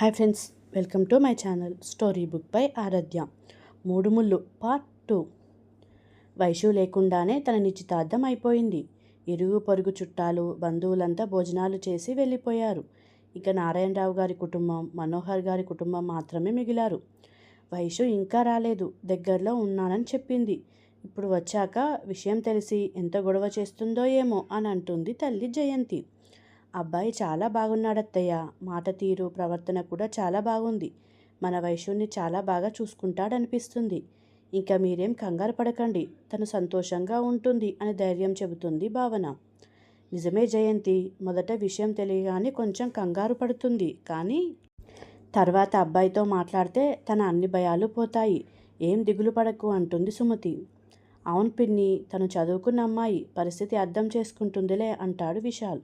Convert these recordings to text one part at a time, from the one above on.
Hi friends welcome to my channel story book by Aaradhya. మూడు ముళ్ళు part two. Vaishu లేకుండానే తన నిశ్చితార్థం అయిపోయింది. ఇరుగు పొరుగు చుట్టాలు బంధువులంతా భోజనాలు చేసి వెళ్ళిపోయారు. ఇక నారాయణరావు గారి కుటుంబం మనోహర్ గారి కుటుంబం మాత్రమే మిగిలారు. వైషు ఇంకా రాలేదు దగ్గరలో ఉన్నానని చెప్పింది. ఇప్పుడు వచ్చాక విషయం తెలిసి ఎంత గొడవ చేస్తుందో ఏమో అని అంటుంది తల్లి జయంతి. అబ్బాయి చాలా బాగున్నాడత్తయ్య. మాట తీరు ప్రవర్తన కూడా చాలా బాగుంది. మన వైశ్యుణ్ణి చాలా బాగా చూసుకుంటాడనిపిస్తుంది. ఇంకా మీరేం కంగారు పడకండి. తను సంతోషంగా ఉంటుంది అని ధైర్యం చెబుతుంది భావన. నిజమే జయంతి. మొదట విషయం తెలియగానే కొంచెం కంగారు పడుతుంది. కానీ తర్వాత అబ్బాయితో మాట్లాడితే తన అన్ని భయాలు పోతాయి. ఏం దిగులు పడకు అంటుంది సుమతి. అవును పిన్ని తను చదువుకున్న అమ్మాయి. పరిస్థితి అర్థం చేసుకుంటుందిలే అంటాడు విశాల్.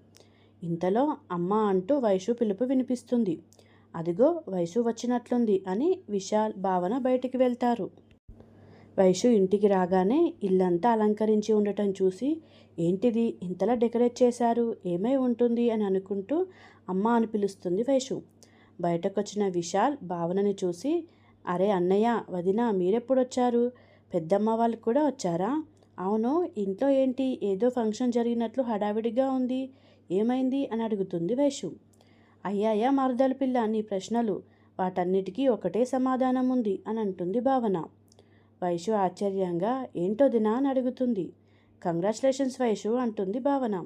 ఇంతలో అమ్మ అంటూ వైషు పిలుపు వినిపిస్తుంది. అదిగో వైషు వచ్చినట్లుంది అని విశాల్ భావన బయటికి వెళ్తారు. వైషు ఇంటికి రాగానే ఇల్లంతా అలంకరించి ఉండటం చూసి ఏంటిది? ఇంతలా డెకరేట్ చేశారు? ఏమై ఉంటుంది? అని అనుకుంటూ అమ్మ అని పిలుస్తుంది వైషు. బయటకొచ్చిన విశాల్ భావనని చూసి అరే అన్నయ్య వదిన మీరెప్పుడొచ్చారు? పెద్దమ్మ వాళ్ళు కూడా వచ్చారా? అవును ఇంట్లో ఏంటి? ఏదో ఫంక్షన్ జరిగినట్లు హడావిడిగా ఉంది. ఏమైంది అని అడుగుతుంది వైషు. అయ్యాయా మారుదల పిల్ల నీ ప్రశ్నలు. వాటన్నిటికీ ఒకటే సమాధానం ఉంది అని అంటుంది భావన. వైషు ఆశ్చర్యంగా ఏంటో దినా అని అడుగుతుంది. కంగ్రాచులేషన్స్ వైషు అంటుంది భావన.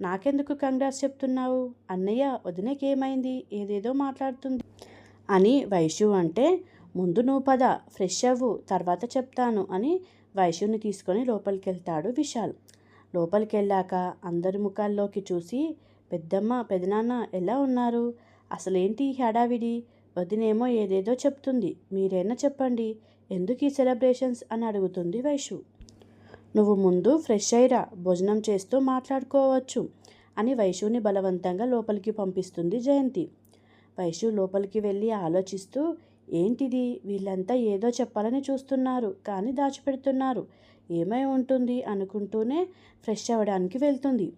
నాకెందుకు కంగ్రాట్స్ చెప్తున్నావు? అన్నయ్య వదినకేమైంది? ఏదేదో మాట్లాడుతుంది అని వైషు అంటే ముందు నువ్వు పద ఫ్రెష్ అవ్వు తర్వాత చెప్తాను అని వైషుని తీసుకొని లోపలికి వెళ్తాడు విశాల్. లోపలికి వెళ్ళాక అందరి ముఖాల్లోకి చూసి పెద్దమ్మ పెదనాన్న ఎలా ఉన్నారు? అసలేంటి హేడావిడి హడావిడి? వదినేమో ఏదేదో చెప్తుంది. మీరైనా చెప్పండి? ఎందుకు ఈ సెలబ్రేషన్స్? అని అడుగుతుంది వైషు. నువ్వు ముందు ఫ్రెష్ అయ్యిరా. భోజనం చేస్తూ మాట్లాడుకోవచ్చు అని వైషుని బలవంతంగా లోపలికి పంపిస్తుంది జయంతి. వైషు లోపలికి వెళ్ళి ఆలోచిస్తూ ఏంటిది? వీళ్ళంతా ఏదో చెప్పాలని చూస్తున్నారు కానీ దాచిపెడుతున్నారు. ఏమై ఉంటుంది అనుకుంటూనే ఫ్రెష్ అవ్వడానికి వెళ్తుంది.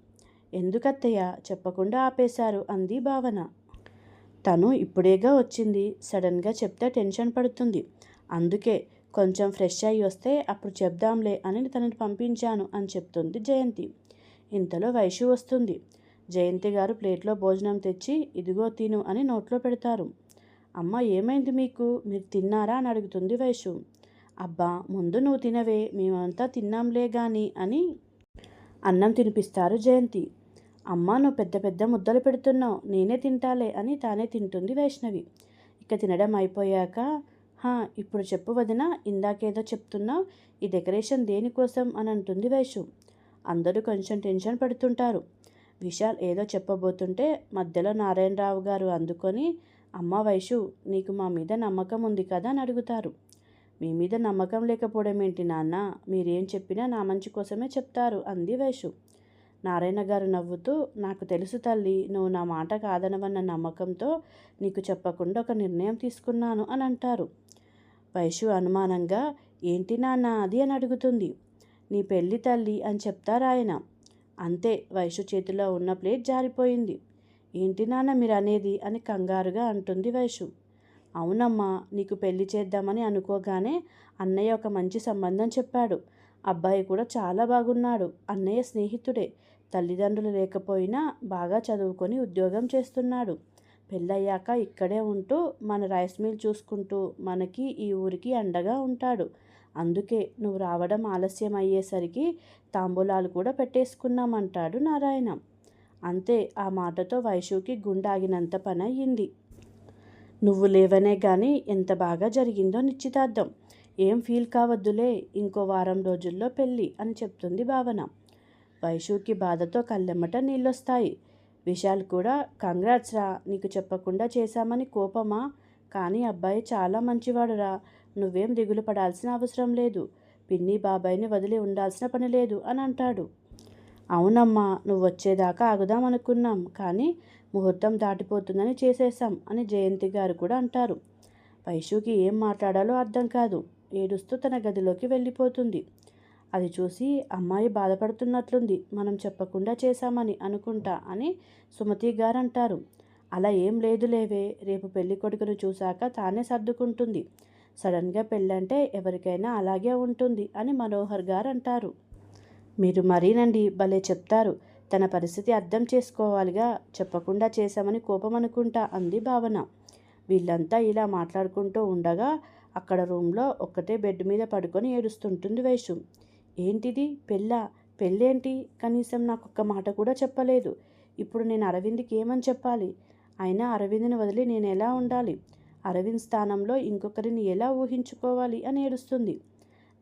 ఎందుకత్తయ్య? చెప్పకుండా ఆపేశారు అంది భావన. తను ఇప్పుడేగా వచ్చింది. సడన్గా చెప్తే టెన్షన్ పడుతుంది. అందుకే కొంచెం ఫ్రెష్ అయ్యి వస్తే అప్పుడు చెప్దాంలే అని తనని పంపించాను అని చెప్తుంది జయంతి. ఇంతలో వైషు వస్తుంది. జయంతి గారు ప్లేట్లో భోజనం తెచ్చి ఇదిగో తిను అని నోట్లో పెడతారు. అమ్మ ఏమైంది మీకు? మీరు తిన్నారా? అని అడుగుతుంది వైషు. అబ్బా ముందు నువ్వు తినవే మేమంతా తిన్నాంలే గాని అని అన్నం తినిపిస్తారు జయంతి. అమ్మ నువ్వు పెద్ద పెద్ద ముద్దలు పెడుతున్నావు నేనే తింటాలే అని తానే తింటుంది వైష్ణవి. ఇక తినడం అయిపోయాక హా ఇప్పుడు చెప్పు వదిన ఇందాకేదో చెప్తున్నావు ఈ డెకరేషన్ దేనికోసం అని అంటుంది వైషు. అందరూ కొంచెం టెన్షన్ పడుతుంటారు. విశాల్ ఏదో చెప్పబోతుంటే మధ్యలో నారాయణరావు గారు అందుకొని అమ్మ వైషు నీకు మా మీద నమ్మకం ఉంది కదా అని అడుగుతారు. మీ మీద నమ్మకం లేకపోవడం ఏంటి నాన్న? మీరేం చెప్పినా నా మంచి కోసమే చెప్తారు అంది వైషు. నారాయణ గారు నవ్వుతూ నాకు తెలుసు తల్లి నువ్వు నా మాట కాదనవన్న నమ్మకంతో నీకు చెప్పకుండా ఒక నిర్ణయం తీసుకున్నాను అని అంటారు. వైషు అనుమానంగా ఏంటి నాన్న అది అని అడుగుతుంది. నీ పెళ్ళి తల్లి అని చెప్తారు ఆయన. అంతే వైషు చేతిలో ఉన్న ప్లేట్ జారిపోయింది. ఏంటి నాన్న మీరు అనేది అని కంగారుగా అంటుంది వైషు. అవునమ్మా నీకు పెళ్ళి చేద్దామని అనుకోగానే అన్నయ్య ఒక మంచి సంబంధం చెప్పాడు. అబ్బాయి కూడా చాలా బాగున్నాడు. అన్నయ్య స్నేహితుడే. తల్లిదండ్రులు లేకపోయినా బాగా చదువుకొని ఉద్యోగం చేస్తున్నాడు. పెళ్ళయ్యాక ఇక్కడే ఉంటూ మన రైస్ మిల్ చూసుకుంటూ మనకి ఈ ఊరికి అండగా ఉంటాడు. అందుకే నువ్వు రావడం ఆలస్యం అయ్యేసరికి తాంబూలాలు కూడా పెట్టేసుకున్నామంటాడు నారాయణ. అంతే ఆ మాటతో వైషుకి గుండాగినంత పని అయ్యింది నువ్వు లేవనే కానీ ఎంత బాగా జరిగిందో నిశ్చితార్థం. ఏం ఫీల్ కావద్దులే ఇంకో వారం రోజుల్లో పెళ్ళి అని చెప్తుంది భావన. వైషుకి బాధతో కళ్ళెమ్మట నీళ్ళొస్తాయి. విశాల్ కూడా కంగ్రాట్స్ రా నీకు చెప్పకుండా చేశామని కోపమా? కానీ అబ్బాయి చాలా మంచివాడురా నువ్వేం దిగులు పడాల్సిన అవసరం లేదు. పిన్ని బాబాయిని వదిలి ఉండాల్సిన పని లేదు అని అంటాడు. అవునమ్మా నువ్వు వచ్చేదాకా ఆగుదాం అనుకున్నాం కానీ ముహూర్తం దాటిపోతుందని చేసేసాం అని జయంతి గారు కూడా అంటారు. వైషుకి ఏం మాట్లాడాలో అర్థం కాదు. ఏడుస్తూ తన గదిలోకి వెళ్ళిపోతుంది. అది చూసి అమ్మాయి బాధపడుతున్నట్లుంది. మనం చెప్పకుండా చేశామని అనుకుంటా అని సుమతి గారు అంటారు. అలా ఏం లేదు లేవే. రేపు పెళ్ళి కొడుకును చూశాక తానే సర్దుకుంటుంది. సడన్గా పెళ్ళంటే ఎవరికైనా అలాగే ఉంటుంది అని మనోహర్ గారు అంటారు. మీరు మరీనండి. భలే చెప్తారు. తన పరిస్థితి అర్థం చేసుకోవాలిగా చెప్పకుండా చేశామని కోపం అనుకుంటా అంది భావన. వీళ్ళంతా ఇలా మాట్లాడుకుంటూ ఉండగా అక్కడ రూమ్లో ఒక్కటే బెడ్ మీద పడుకొని ఏడుస్తుంటుంది వైషు. ఏంటిది? పెళ్ళ? పెళ్ళేంటి? కనీసం నాకు ఒక్క మాట కూడా చెప్పలేదు. ఇప్పుడు నేను అరవింద్కి ఏమని చెప్పాలి? అయినా అరవింద్ని వదిలి నేను ఎలా ఉండాలి? అరవింద్ స్థానంలో ఇంకొకరిని ఎలా ఊహించుకోవాలి? అని ఏడుస్తుంది.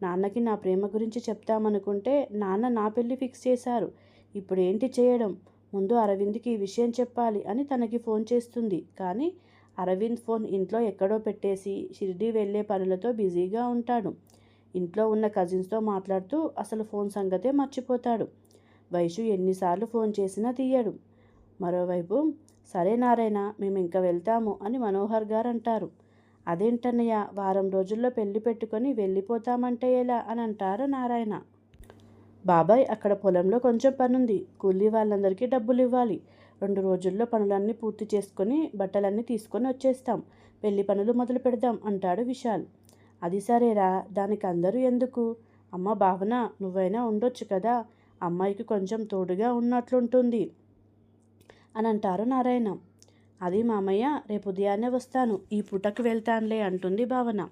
నాన్నకి నా ప్రేమ గురించి చెప్తామనుకుంటే నాన్న నా పెళ్ళి ఫిక్స్ చేశారు. ఇప్పుడు ఏంటి చేయడం? ముందు అరవింద్కి ఈ విషయం చెప్పాలి అని తనకి ఫోన్ చేస్తుంది. కానీ అరవింద్ ఫోన్ ఇంట్లో ఎక్కడో పెట్టేసి షిరిడి వెళ్ళే పనులతో బిజీగా ఉంటాడు. ఇంట్లో ఉన్న కజిన్స్తో మాట్లాడుతూ అసలు ఫోన్ సంగతే మర్చిపోతాడు. వైషు ఎన్నిసార్లు ఫోన్ చేసినా తీయడు. మరోవైపు సరే నారాయణ మేము ఇంకా వెళ్తాము అని మనోహర్ గారు అంటారు అదేంటన్నయ్య వారం రోజుల్లో పెళ్ళి పెట్టుకొని వెళ్ళిపోతామంటే ఎలా? అని అంటారు నారాయణ. బాబాయ్ అక్కడ పొలంలో కొంచెం పనుంది. కూలీ వాళ్ళందరికీ డబ్బులు ఇవ్వాలి రెండు రోజుల్లో పనులన్నీ పూర్తి చేసుకొని బట్టలన్నీ తీసుకొని వచ్చేస్తాం. పెళ్ళి పనులు మొదలు పెడదాం అంటాడు విశాల్. అది సరేరా దానికి అందరూ ఎందుకు? అమ్మ భావన నువ్వైనా ఉండొచ్చు కదా? అమ్మాయికి కొంచెం తోడుగా ఉన్నట్లుంటుంది అని అంటారు నారాయణ. అది మామయ్య రేపు ఉదయాన్నే వస్తాను. ఈ పూటకు వెళ్తానులే అంటుంది భావన.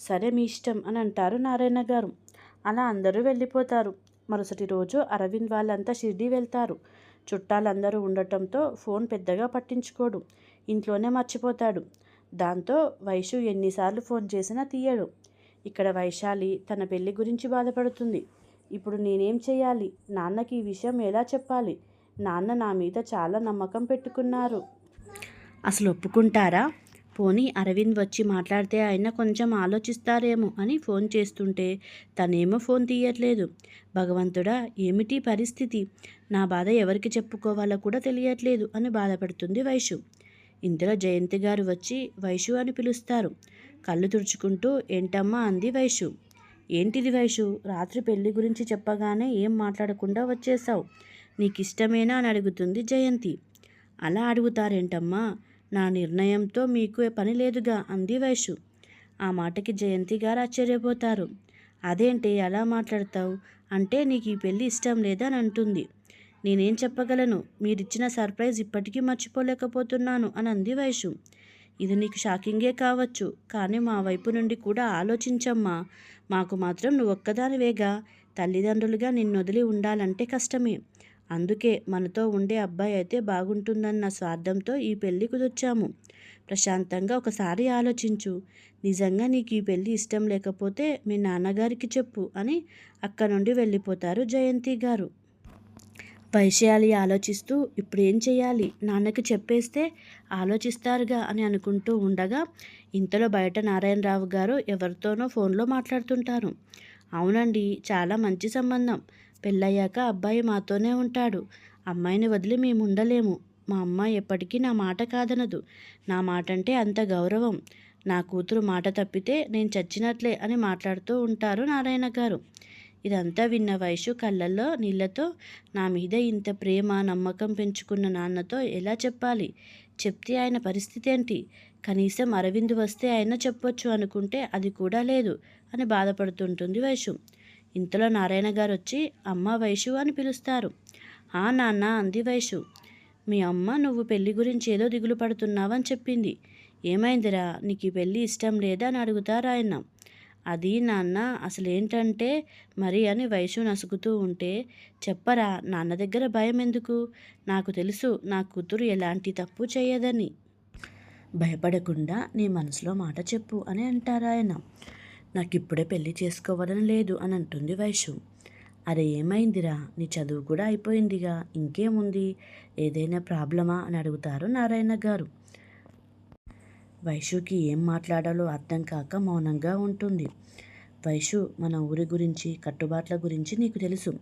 సరే మీ ఇష్టం అని అంటారు నారాయణ గారు. అలా అందరూ వెళ్ళిపోతారు. మరుసటి రోజు అరవింద్ వాళ్ళంతా షిర్డీ వెళ్తారు. చుట్టాలందరూ ఉండటంతో ఫోన్ పెద్దగా పట్టించుకోడు. ఇంట్లోనే మర్చిపోతాడు. దాంతో వైషు ఎన్నిసార్లు ఫోన్ చేసినా తీయడు. ఇక్కడ వైశాలి తన పెళ్ళి గురించి బాధపడుతుంది. ఇప్పుడు నేనేం చేయాలి? నాన్నకి ఈ విషయం ఎలా చెప్పాలి? నాన్న నా మీద చాలా నమ్మకం పెట్టుకున్నారు. అసలు ఒప్పుకుంటారా? పోనీ అరవింద్ వచ్చి మాట్లాడితే ఆయన కొంచెం ఆలోచిస్తారేమో అని ఫోన్ చేస్తుంటే తనేమో ఫోన్ తీయట్లేదు. భగవంతుడా ఏమిటి పరిస్థితి? నా బాధ ఎవరికి చెప్పుకోవాలో కూడా తెలియట్లేదు అని బాధపడుతుంది వైషు. ఇంతలో జయంతి గారు వచ్చి వైషు అని పిలుస్తారు. కళ్ళు తుడుచుకుంటూ ఏంటమ్మా? అంది వైషు. ఏంటిది వైషు? రాత్రి పెళ్ళి గురించి చెప్పగానే ఏం మాట్లాడకుండా వచ్చేసావు నీకు ఇష్టమేనా అని అడుగుతుంది జయంతి. అలా అడుగుతారేంటమ్మా? నా నిర్ణయంతో మీకు పని లేదుగా అంది వైషు. ఆ మాటకి జయంతి గారు ఆశ్చర్యపోతారు. అదేంటి అలా మాట్లాడతావు? అంటే నీకు ఈ పెళ్ళి ఇష్టం లేదని అంటుంది. నేనేం చెప్పగలను? మీరిచ్చిన సర్ప్రైజ్ ఇప్పటికీ మర్చిపోలేకపోతున్నాను అని అంది వైషు. ఇది నీకు షాకింగే కావచ్చు కానీ మా వైపు నుండి కూడా ఆలోచించమ్మా. మాకు మాత్రం నువ్వొక్కదానివేగా. తల్లిదండ్రులుగా నిన్ను వదిలి ఉండాలంటే కష్టమే. అందుకే మనతో ఉండే అబ్బాయి అయితే బాగుంటుందన్న స్వార్థంతో ఈ పెళ్ళి కుదొచ్చాము ప్రశాంతంగా ఒకసారి ఆలోచించు. నిజంగా నీకు ఈ పెళ్ళి ఇష్టం లేకపోతే మీ నాన్నగారికి చెప్పు అని అక్క నుండి వెళ్ళిపోతారు జయంతి గారు. వైశాలి ఆలోచిస్తూ ఇప్పుడు ఏం చేయాలి నాన్నకి చెప్పేస్తే ఆలోచిస్తారుగా అని అనుకుంటూ ఉండగా ఇంతలో బయట నారాయణరావు గారు ఎవరితోనో ఫోన్లో మాట్లాడుతుంటారు. అవునండి చాలా మంచి సంబంధం. పెళ్ళయ్యాక అబ్బాయి మాతోనే ఉంటాడు. అమ్మాయిని వదిలి మేము ఉండలేము మా అమ్మ ఎప్పటికీ నా మాట కాదనదు. నా మాట అంటే అంత గౌరవం. నా కూతురు మాట తప్పితే నేను చచ్చినట్లే అని మాట్లాడుతూ ఉంటారు నారాయణ గారు. ఇదంతా విన్న వయసు కళ్ళల్లో నీళ్ళతో నా మీద ఇంత ప్రేమ నమ్మకం పెంచుకున్న నాన్నతో ఎలా చెప్పాలి? చెప్తే ఆయన పరిస్థితి ఏంటి? కనీసం అరవింద్ వస్తే ఆయన చెప్పొచ్చు అనుకుంటే అది కూడా లేదు అని బాధపడుతుంటుంది వైషు ఇంతలో నారాయణ గారు వచ్చి అమ్మ వైషు అని పిలుస్తారు. ఆ నాన్న అంది వైషు. మీ అమ్మ నువ్వు పెళ్ళి గురించి ఏదో దిగులు పడుతున్నావని చెప్పింది. ఏమైందిరా? నీకు ఈ పెళ్ళి ఇష్టం లేదా అని అడుగుతారు ఆయన అది నాన్న అసలేంటంటే మరి అని వయసు నసుకుతూ ఉంటే చెప్పరా నాన్న దగ్గర భయం ఎందుకు? నాకు తెలుసు నా కూతురు ఎలాంటి తప్పు చేయదని. భయపడకుండా నీ మనసులో మాట చెప్పు అని అంటారు ఆయన నాకు ఇప్పుడే పెళ్ళి చేసుకోవాలని లేదు అని అంటుంది వైషు. అరే ఏమైందిరా? నీ చదువు కూడా అయిపోయిందిగా. ఇంకేముంది? ఏదైనా ప్రాబ్లమా? అని అడుగుతారు నారాయణ గారు. వైషుకి ఏం మాట్లాడాలో అర్థం కాక మౌనంగా ఉంటుంది. వైషు మన ఊరి గురించి కట్టుబాట్ల గురించి నీకు తెలుసు.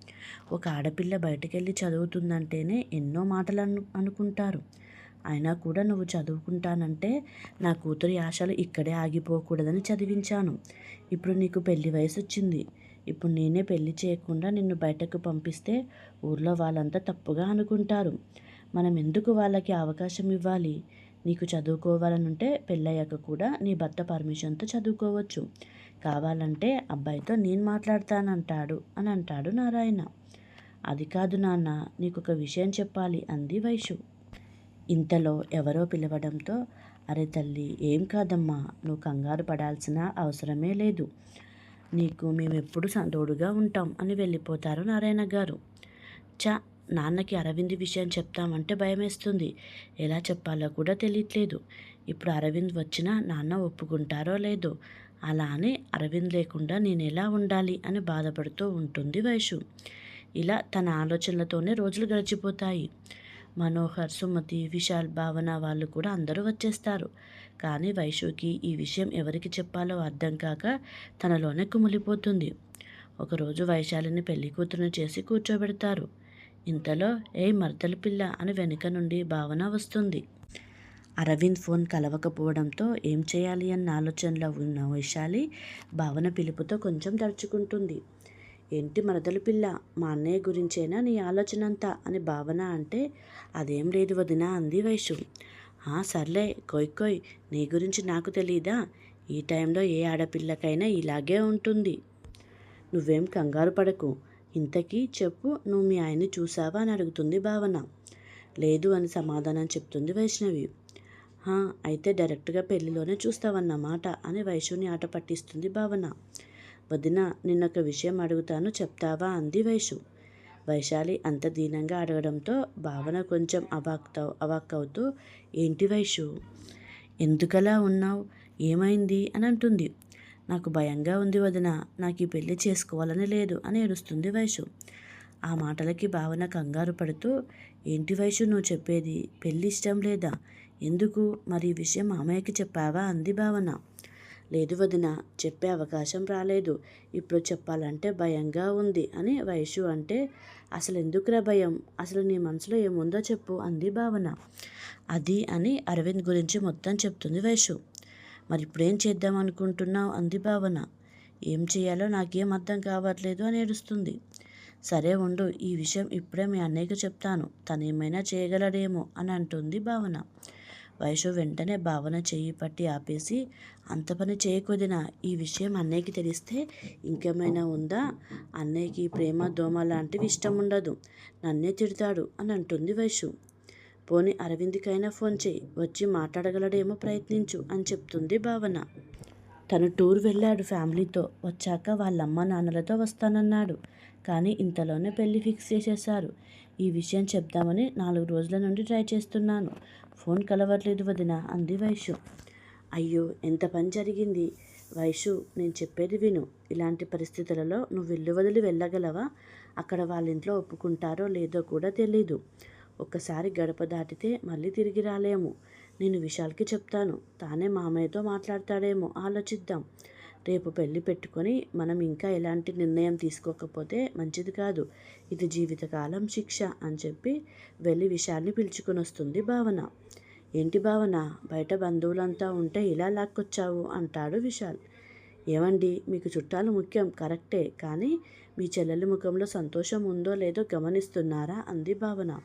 ఒక ఆడపిల్ల బయటకెళ్ళి చదువుతుందంటేనే ఎన్నో మాటలు అను అనుకుంటారు. అయినా కూడా నువ్వు చదువుకుంటానంటే నా కూతురి ఆశలు ఇక్కడే ఆగిపోకూడదని చదివించాను. ఇప్పుడు నీకు పెళ్ళి వయసు వచ్చింది ఇప్పుడు నేనే పెళ్ళి చేయకుండా నిన్ను బయటకు పంపిస్తే ఊర్లో వాళ్ళంతా తప్పుగా అనుకుంటారు. మనం ఎందుకు వాళ్ళకి అవకాశం ఇవ్వాలి? నీకు చదువుకోవాలనుంటే పెళ్ళయ్యాక కూడా నీ భర్త పర్మిషన్తో చదువుకోవచ్చు. కావాలంటే అబ్బాయితో నేను మాట్లాడతానంటాడు అని అంటాడు నారాయణ. అది కాదు నాన్న నీకు ఒక విషయం చెప్పాలి అంది వైషు. ఇంతలో ఎవరో పిలవడంతో అరే తల్లి ఏం కాదమ్మా నువ్వు కంగారు పడాల్సిన అవసరమే లేదు. నీకు మేము ఎప్పుడు తోడుగా ఉంటాం అని వెళ్ళిపోతారు నారాయణ గారు. చా నాన్నకి అరవింద్ విషయం చెప్తామంటే భయమేస్తుంది. ఎలా చెప్పాలో కూడా తెలియట్లేదు. ఇప్పుడు అరవింద్ వచ్చినా నాన్న ఒప్పుకుంటారో లేదో అలా అని అరవింద్ లేకుండా నేను ఎలా ఉండాలి అని బాధపడుతూ ఉంటుంది వైషు. ఇలా తన ఆలోచనలతోనే రోజులు గడిచిపోతాయి. మనోహర్ సుమతి విశాల్ భావన వాళ్ళు కూడా అందరూ వచ్చేస్తారు. కానీ వైషుకి ఈ విషయం ఎవరికి చెప్పాలో అర్థం కాక తనలోనే కుమిలిపోతుంది. ఒకరోజు వైశాలిని పెళ్ళి కూతురుని చేసి కూర్చోబెడతారు. ఇంతలో ఏ మర్దల పిల్ల అని వెనుక నుండి భావన వస్తుంది. అరవింద్ ఫోన్ కలవకపోవడంతో ఏం చేయాలి అన్న ఆలోచనలో ఉన్న వైశాలి భావన పిలుపుతో కొంచెం తడుచుకుంటుంది ఏంటి మరదలు పిల్ల? మా అన్నయ్య గురించేనా నీ ఆలోచన అంతా అని భావన అంటే అదేం లేదు వదినా అంది వైషు సర్లే కొయ్ కొయ్ నీ గురించి నాకు తెలీదా? ఈ టైంలో ఏ ఆడపిల్లకైనా ఇలాగే ఉంటుంది. నువ్వేం కంగారు పడకు. ఇంతకీ చెప్పు నువ్వు మీ ఆయన్ని చూసావా? అని అడుగుతుంది భావన. లేదు అని సమాధానం చెప్తుంది వైష్ణవి. అయితే డైరెక్ట్గా పెళ్ళిలోనే చూస్తావన్నమాట అని వైష్ణుని ఆట పట్టిస్తుంది భావన. వదిన నిన్నొక విషయం అడుగుతాను చెప్తావా అంది వైషు వైశాలి అంత దీనంగా అడగడంతో భావన కొంచెం అవాక్త అవాక్కవుతూ ఏంటి వైషు ఎందుకలా ఉన్నావు? ఏమైంది? అని అంటుంది నాకు భయంగా ఉంది వదిన నాకు ఈ పెళ్ళి చేసుకోవాలని లేదు అని ఏడుస్తుంది వైషు ఆ మాటలకి భావన కంగారు పడుతూ ఏంటి వయసు నువ్వు చెప్పేది? పెళ్ళి ఇష్టం లేదా? ఎందుకు? మరి ఈ విషయం మామయ్యకి చెప్పావా? అంది భావన. లేదు వదిన చెప్పే అవకాశం రాలేదు. ఇప్పుడు చెప్పాలంటే భయంగా ఉంది అని వైషు అంటే అసలు ఎందుకురా భయం? అసలు నీ మనసులో ఏముందో చెప్పు అంది భావన. అది అని అరవింద్ గురించి మొత్తం చెప్తుంది వైషు. మరి ఇప్పుడేం చేద్దాం అనుకుంటున్నావు? అంది భావన. ఏం చేయాలో నాకేం అర్థం కావట్లేదు అని ఏడుస్తుంది. సరే ఉండు ఈ విషయం ఇప్పుడే మీ అన్నయ్యకు చెప్తాను. తను ఏమైనా చేయగలడేమో అని అంటుంది భావన. వయసు వెంటనే భావన చేయి పట్టి ఆపేసి అంత పని చేయకొదినా ఈ విషయం అన్నయ్యకి తెలిస్తే ఇంకేమైనా ఉందా? అన్నయ్యకి ప్రేమ దోమ లాంటివి ఇష్టం ఉండదు. నన్నే తిడతాడు అని అంటుంది వయసు. పోని అరవింద్కైనా ఫోన్ చేయి వచ్చి మాట్లాడగలడేమో ప్రయత్నించు అని చెప్తుంది భావన. తను టూర్ వెళ్ళాడు ఫ్యామిలీతో వచ్చాక వాళ్ళమ్మ నాన్నలతో వస్తానన్నాడు. కానీ ఇంతలోనే పెళ్ళి ఫిక్స్ చేసేశారు. ఈ విషయం చెప్దామని నాలుగు రోజుల నుండి ట్రై చేస్తున్నాను. ఫోన్ కలవట్లేదు వదిన అంది వైషు. అయ్యో ఎంత పని జరిగింది? వైషు నేను చెప్పేది విను. ఇలాంటి పరిస్థితులలో నువ్వు ఇల్లు వదిలి వెళ్ళగలవా? అక్కడ వాళ్ళ ఇంట్లో ఒప్పుకుంటారో లేదో కూడా తెలీదు. ఒక్కసారి గడప దాటితే మళ్ళీ తిరిగి రాలేము. నేను విశాల్కి చెప్తాను. తానే మామయ్యతో మాట్లాడతాడేమో ఆలోచిద్దాం. రేపు పెళ్ళి పెట్టుకొని మనం ఇంకా ఎలాంటి నిర్ణయం తీసుకోకపోతే మంచిది కాదు. ఇది జీవితకాలం శిక్ష అని చెప్పి వెళ్ళి విషయాన్ని పిలుచుకొని వస్తుంది భావన. ఏంటి భావన? బయట బంధువులంతా ఉంటే ఇలా లాక్కొచ్చావు అంటాడు విశాల్. ఏమండి? మీకు చుట్టాలు ముఖ్యం కరెక్టే. కానీ మీ చెల్లెలి ముఖంలో సంతోషం ఉందో లేదో గమనిస్తున్నారా? అంది భావన.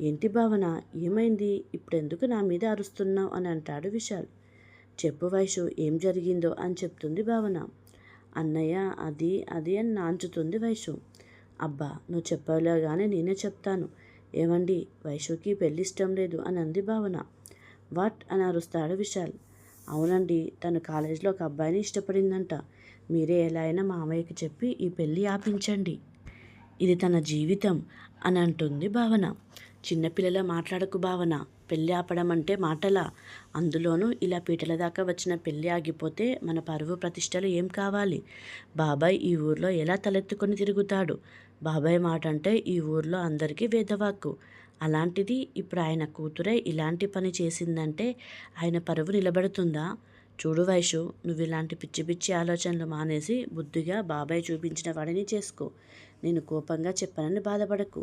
ఏంటి భావన? ఏమైంది? ఇప్పుడెందుకు నా మీద అరుస్తున్నావు అని అంటాడు విశాల్. చెప్పు వయసు ఏం జరిగిందో అని చెప్తుంది భావన. అన్నయ్య అది అది అని నాంచుతుంది వయసు అబ్బా నువ్వు చెప్పలే కానీ నేనే చెప్తాను. ఏమండి వైషుకి పెళ్ళి ఇష్టం లేదు అని అంది భావన. వాట్? అని అరుస్తాడు విశాల్. అవునండి తను కాలేజీలో ఒక అబ్బాయిని ఇష్టపడిందంట. మీరే ఎలా అయినా మామయ్యకి చెప్పి ఈ పెళ్ళి ఆపించండి. ఇది తన జీవితం అని అంటుంది భావన. చిన్నపిల్లల మాట్లాడకు భావన. పెళ్ళి ఆపడం అంటే మాటలా. అందులోనూ ఇలా పీటల దాకా వచ్చిన పెళ్ళి ఆగిపోతే మన పరువు ప్రతిష్టలు ఏం కావాలి? బాబాయ్ ఈ ఊర్లో ఎలా తలెత్తుకొని తిరుగుతాడు? బాబాయ్ మాట అంటే ఈ ఊర్లో అందరికీ వేదవాక్కు. అలాంటిది ఇప్పుడు ఆయన కూతురే ఇలాంటి పని చేసిందంటే ఆయన పరువు నిలబడుతుందా? చూడు వైషు నువ్వు ఇలాంటి పిచ్చి పిచ్చి ఆలోచనలు మానేసి బుద్ధిగా బాబాయ్ చూపించిన వాడిని చేసుకో. నేను కోపంగా చెప్పనని బాధపడకు.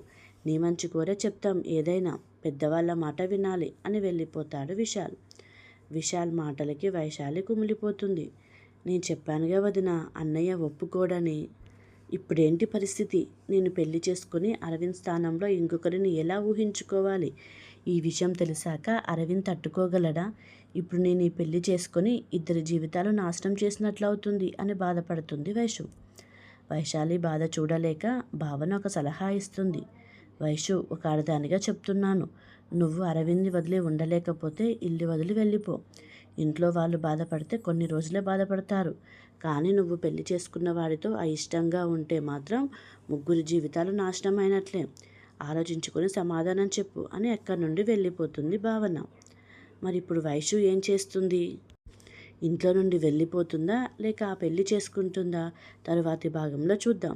నీ మంచి కోరే చెప్తాం. ఏదైనా పెద్దవాళ్ళ మాట వినాలి అని వెళ్ళిపోతాడు విశాల్. విశాల్ మాటలకి వైశాలి కుమిలిపోతుంది. నేను చెప్పానుగా వదిన అన్నయ్య ఒప్పుకోడని. ఇప్పుడేంటి పరిస్థితి? నేను పెళ్ళి చేసుకుని అరవింద్ స్థానంలో ఇంకొకరిని ఎలా ఊహించుకోవాలి? ఈ విషయం తెలిసాక అరవింద్ తట్టుకోగలడా? ఇప్పుడు నేను ఈ పెళ్ళి చేసుకుని ఇద్దరి జీవితాలు నాశనం చేసినట్లవుతుంది అని బాధపడుతుంది వైషు. వైశాలి బాధ చూడలేక భావన ఒక సలహా ఇస్తుంది. వైషు ఒక ఆడదానిగా చెప్తున్నాను. నువ్వు అరవింద్ని వదిలి ఉండలేకపోతే ఇల్లు వదిలి వెళ్ళిపో. ఇంట్లో వాళ్ళు బాధపడితే కొన్ని రోజులే బాధపడతారు. కానీ నువ్వు పెళ్ళి చేసుకున్న వాడితో అయిష్టంగా ఉంటే మాత్రం ముగ్గురి జీవితాలు నాశనం అయినట్లే ఆలోచించుకొని సమాధానం చెప్పు అని ఎక్కడి నుండి వెళ్ళిపోతుంది భావన. మరి ఇప్పుడు వైషు ఏం చేస్తుంది? ఇంట్లో నుండి వెళ్ళిపోతుందా లేక ఆ పెళ్ళి చేసుకుంటుందా? తరువాతి భాగంలో చూద్దాం.